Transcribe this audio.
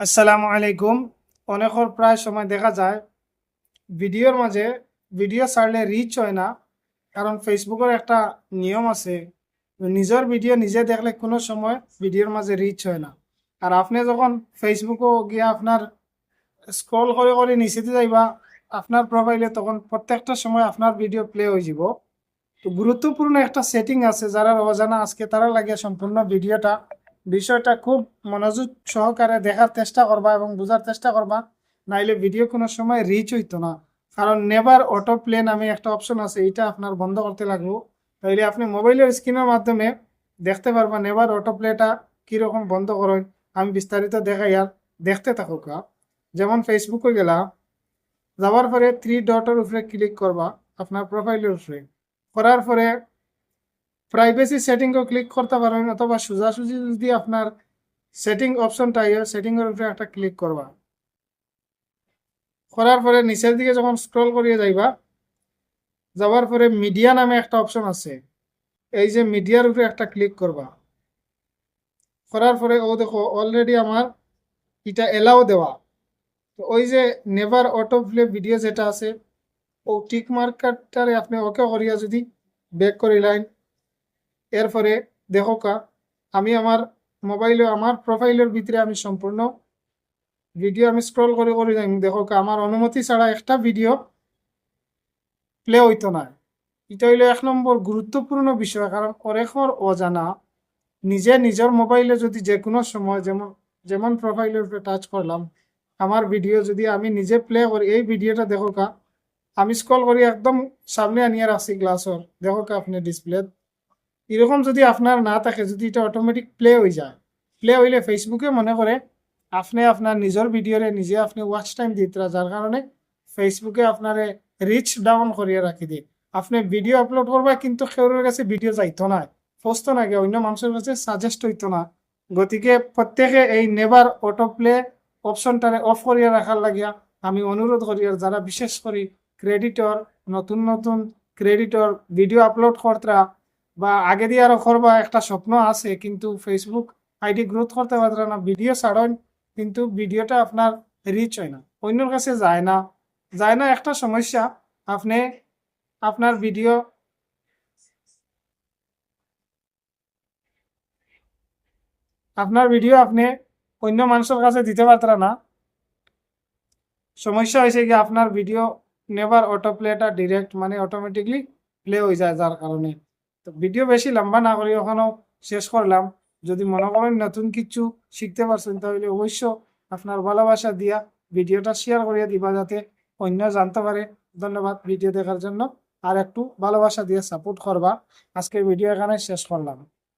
আসসালামু আলাইকুম। অনেকের প্রায় সময় দেখা যায়, ভিডিওর মাঝে ভিডিও ছাড়লে রিচ হয় না, কারণ ফেসবুকের একটা নিয়ম আছে, নিজের ভিডিও নিজে দেখলে কোনো সময় ভিডিওর মাঝে রিচ হয় না। আর আপনি যখন ফেসবুকও গিয়ে আপনার স্ক্রল করে করে নিচেতে যাইবা, আপনার প্রোফাইলে তখন প্রত্যেকটা সময় আপনার ভিডিও প্লে হয়ে যাব তো গুরুত্বপূর্ণ একটা সেটিং আছে, যারা অজানা আজকে তারা লাগে সম্পূর্ণ ভিডিওটা বিষয়টা খুব মনোযোগ সহকারে দেখার চেষ্টা করবা এবং বোঝার চেষ্টা করবা। নাইলে ভিডিও কোনো সময় রিচ হইতো না। কারণ নেভার অটো প্লে নামে একটা অপশন আছে এটা আপনার বন্ধ করতে লাগবো। তাইলে আপনি মোবাইলের স্ক্রিনের মাধ্যমে দেখতে পারবা নেভার অটো প্লেটা কীরকম বন্ধ করেন। আমি বিস্তারিত দেখাই আর দেখতে থাকুক যেমন ফেসবুকে গেলা যাওয়ার পরে থ্রি ডটের উপরে ক্লিক করবা, আপনার প্রোফাইলের উপরে। করার পরে প্রাইভেসি সেটিংও ক্লিক করতে পারেন অথবা সোজাসুজি যদি আপনার সেটিং অপশনটা ইয়ে সেটিংয়ের উপরে একটা ক্লিক করবা। করার পরে নিচের দিকে যখন স্ক্রল করিয়ে যাইবা, যাওয়ার পরে মিডিয়া নামে একটা অপশন আছে। এই যে মিডিয়ার উপরে একটা ক্লিক করবা। করার পরে, ও দেখো অলরেডি আমার এটা এলাও দেওয়া। তো ওই যে নেভার অটো প্লে ভিডিও যেটা আছে, ও টিক মার্কারটারে আপনি ওকে করিয়া যদি ব্যাক করিলেন এরপরে দেখো কা, আমি আমার মোবাইলে আমার প্রোফাইলের ভিতরে আমি সম্পূর্ণ ভিডিও আমি স্ক্রল করে করে যাই। দেখো কা, আমার অনুমতি ছাড়া একটা ভিডিও প্লে হইতো না। এটা হইল এক নম্বর গুরুত্বপূর্ণ বিষয়, কারণ অনেকর অজানা নিজে নিজের মোবাইলে যদি যে কোনো সময় যেমন যেমন প্রোফাইলের উপরে টাচ করলাম, আমার ভিডিও যদি আমি নিজে প্লে করি, এই ভিডিওটা দেখো কা, আমি স্ক্রল করি একদম সামনে আনিয়ে রাখছি গ্লাসর দেখো কা, আপনি ডিসপ্লে এরকম যদি আপনার না থাকে, যদি এটা অটোমেটিক প্লে হয়ে যায় প্লে হইলে ফেসবুকে মনে করে আপনি আপনার নিজের ভিডিওরে নিজে আপনি ওয়াচ টাইম দিতে যার কারণে ফেসবুকে আপনারে রিচ ডাউন করিয়ে রাখি দিয়ে। আপনি ভিডিও আপলোড করবা কিন্তু সেউরের কাছে ভিডিও যাইতো না পোস্ত না অন্য মানুষের কাছে সাজেস্ট হইতো না। গতিকে প্রত্যেকে এই নেভার অটো প্লে অপশনটারে অফ করিয়া রাখার লাগিয়া আমি অনুরোধ করি আর যারা বিশেষ করি ক্রেডিটর নতুন নতুন ক্রেডিটর ভিডিও আপলোড করতরা বা আগে দিয়ে আরও করবা, একটা স্বপ্ন আছে, কিন্তু ফেসবুক আইডি গ্রোথ করতে পারতরা না। ভিডিও ছাড়েন, কিন্তু ভিডিওটা আপনার রিচ হয় না। অন্যর কাছে যায় না। যায় না, একটা সমস্যা। আপনি, আপনার ভিডিও আপনার ভিডিও আপনি অন্য মানুষের কাছে দিতে পারতরা না। সমস্যা হয়েছে কি, আপনার ভিডিও নেভার অটো প্লেটা ডিরেক্ট মানে অটোমেটিকলি প্লে হয়ে যায় যার কারণে। তো ভিডিও বেশি লম্বা না করি ওখানেও শেষ করলাম। যদি মনে করেন নতুন কিছু শিখতে পারছেন, তাহলে অবশ্য আপনার ভালোবাসা দিয়া ভিডিওটা শেয়ার করিয়া দিবা যাতে অন্য জানতে পারে। ধন্যবাদ ভিডিও দেখার জন্য। আর একটু ভালোবাসা দিয়ে সাপোর্ট করবা। আজকে ভিডিও এখানে শেষ করলাম।